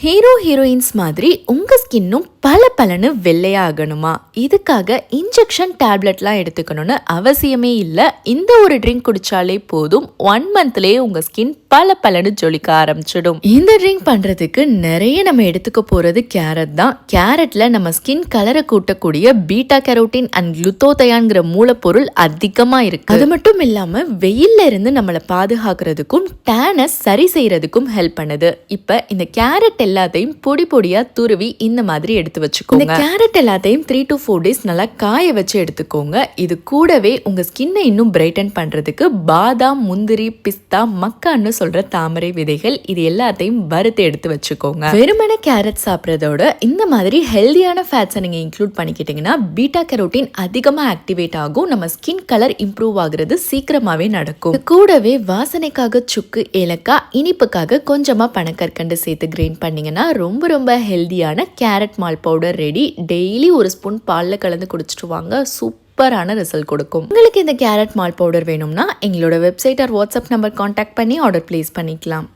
Hero heroines மாதிரி உங்க ஸ்கின்னும் பல பலனு வெள்ளையாகணுமா? இதுக்காக இன்ஜெக்ஷன் டேப்லெட்லாம் எடுத்துக்கணும்னு அவசியமே இல்லை. இந்த ஒரு ட்ரிங்க் குடிச்சாலே போதும். ஒன் மந்த்லேயே உங்க ஸ்கின் பல பலனு ஜொலிக்க ஆரம்பிச்சிடும். இந்த ட்ரிங்க் பண்றதுக்கு நிறைய நம்ம எடுத்துக்க போறது கேரட் தான். கேரட்ல நம்ம ஸ்கின் கலரை கூட்டக்கூடிய பீட்டா கேரோட்டின் அண்ட் குளுத்தோதயான்கிற மூலப்பொருள் அதிகமா இருக்கு. அது மட்டும் இல்லாம வெயில்ல இருந்து நம்மளை பாதுகாக்கிறதுக்கும் டேனை சரி செய்யறதுக்கும் ஹெல்ப் பண்ணுது. இப்ப இந்த கேரட் எல்லாத்தையும் பொடி பொடியா துருவி இந்த மாதிரி எடுத்து வச்சுக்கோங்க. இந்த கேரட் எல்லாத்தையும் த்ரீ டு ஃபோர் டேஸ் நல்லா காய வச்சு எடுத்துக்கோங்க. இது கூடவே உங்க ஸ்கின்னை இன்னும் பிரைட்டன் பண்றதுக்கு பாதாம் முந்திரி பிஸ்தா மக்கான்னு சொல்ற தாமரை விதைகள் இது எல்லாத்தையும் வறுத்து எடுத்து வச்சுக்கோங்க. வெறுமன கேரட் சாப்பிட்றதோட இந்த மாதிரி ஹெல்தியான ஃபேட்ஸை நீங்க இன்க்ளூட் பண்ணிக்கிட்டீங்கன்னா பீட்டா கரோட்டின் அதிகமா ஆக்டிவேட் ஆகும் நம்ம ஸ்கின் கலர் இம்ப்ரூவ் ஆகுறது சீக்கிரமாவே நடக்கும். கூடவே வாசனைக்காக சுக்கு ஏலக்காய் இனிப்புக்காக கொஞ்சமா பனக்கற்கண்டு சேர்த்து கிரைண்ட் பண்ணீங்கன்னா ரொம்ப ரொம்ப ஹெல்தியான carrot malt powder ready daily ஒரு ஸ்பூன் பாலில் கலந்து குடிச்சிட்டு வாங்க. சூப்பரான ரிசல்ட் கொடுக்கும். உங்களுக்கு இந்த கேரட் மால் பவுடர் வேணும்னா எங்களோட website or WhatsApp number contact பண்ணி ஆர்டர் ப்ளேஸ் பண்ணிக்கலாம்.